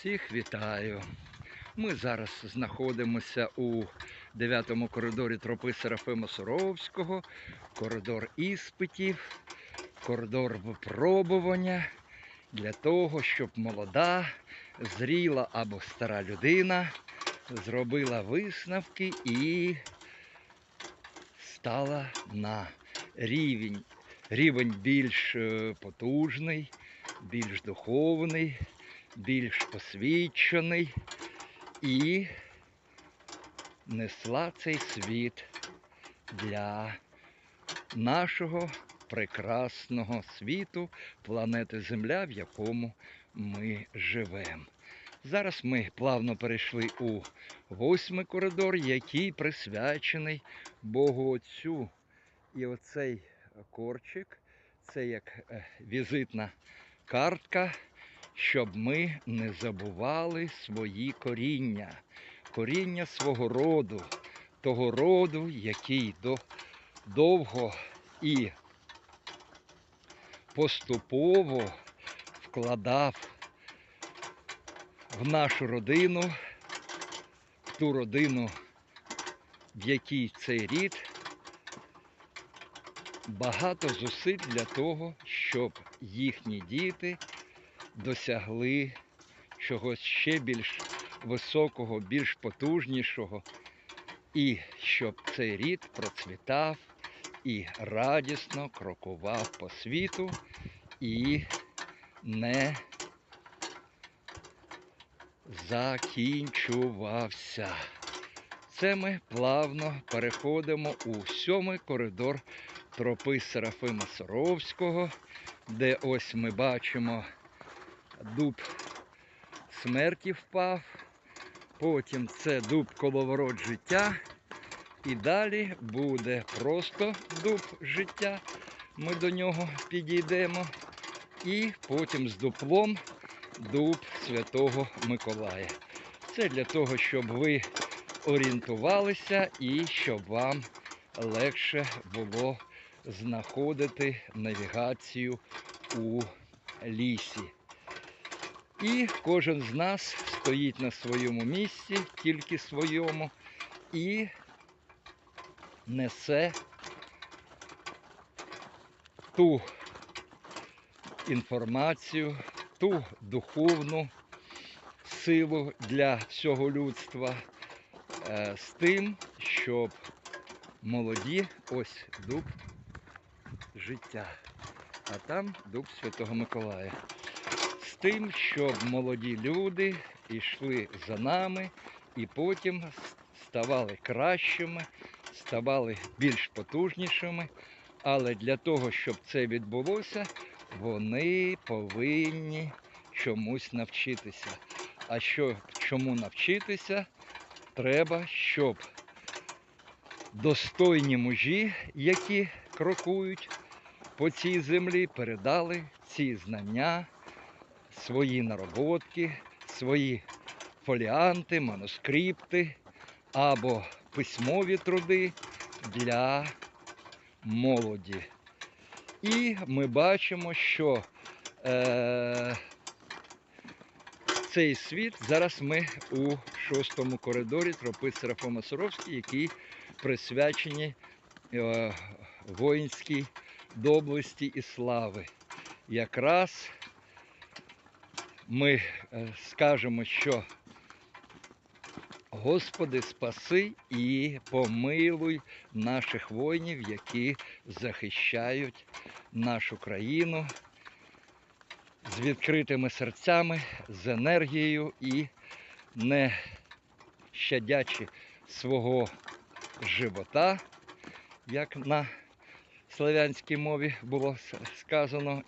Всіх вітаю. Ми зараз знаходимося у 9 коридорі тропи Серафима Суровського, коридор іспитів, коридор випробування для того, щоб молода, зріла або стара людина зробила висновки і стала на рівень, рівень більш е, потужний, більш духовний, більш освічений і несла цей світ для нашого прекрасного світу, планети Земля, в якому ми живемо. Зараз ми плавно перейшли у восьмий коридор, який присвячений Богу Отцю. І оцей корчик це як е, візитна картка, щоб ми не забували свої коріння, коріння свого роду, того роду, який до, довго і поступово вкладав в нашу родину, в ту родину, в якій цей рід багато зусиль для того, щоб їхні діти досягли чогось ще більш високого, більш потужнішого, і щоб цей рід процвітав і радісно крокував по світу і не закінчувався. Це ми плавно переходимо у сьомий коридор тропи Серафима Соровського, де ось ми бачимо дуб смерті впав, потім це дуб коловорот життя, і далі буде просто дуб життя. Ми до нього підійдемо. І потім з дуплом дуб Святого Миколая. Це для того, щоб ви орієнтувалися і щоб вам легше було знаходити навігацію у лісі. І кожен з нас стоїть на своєму місці, тільки своєму, і несе ту інформацію, ту духовну силу для всього людства е, з тим, щоб молоді, ось дуб життя, а там дуб Святого Миколая. Тим, щоб молоді люди йшли за нами і потім ставали кращими, ставали більш потужнішими. Але для того, щоб це відбулося, вони повинні чомусь навчитися. А що чому навчитися? Треба, щоб достойні мужі, які крокують по цій землі, передали ці знання, свої нароботки, свої фоліанти, манускрипти або письмові труди для молоді. І ми бачимо, що е, цей світ зараз ми у шостому коридорі тропи Серафима Суровський, який присвячені е, воїнській доблесті і слави. Якраз ми е, скажемо, що Господи, спаси і помилуй наших воїнів, які захищають нашу країну з відкритими серцями, з енергією і не щадячи свого живота, як на славянській мові було сказано,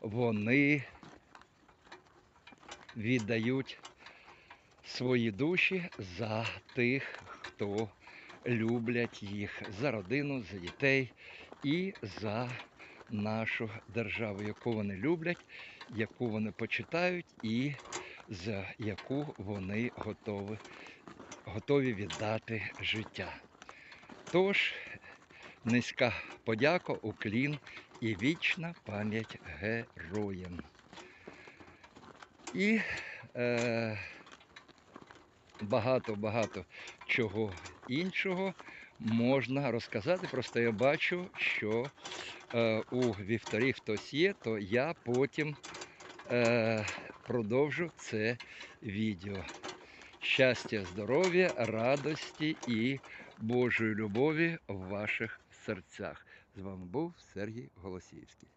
вони віддають свої душі за тих, хто люблять їх, за родину, за дітей і за нашу державу, яку вони люблять, яку вони почитають і за яку вони готові, готові віддати життя. Тож, низька подяка, уклін і вічна пам'ять героям. І е, багато-багато чого іншого можна розказати. Просто я бачу, що е, у вівторі хтось є, то я потім е, продовжу це відео. Щастя, здоров'я, радості і Божої любові в ваших серцях. З вами був Сергій Голосіївський.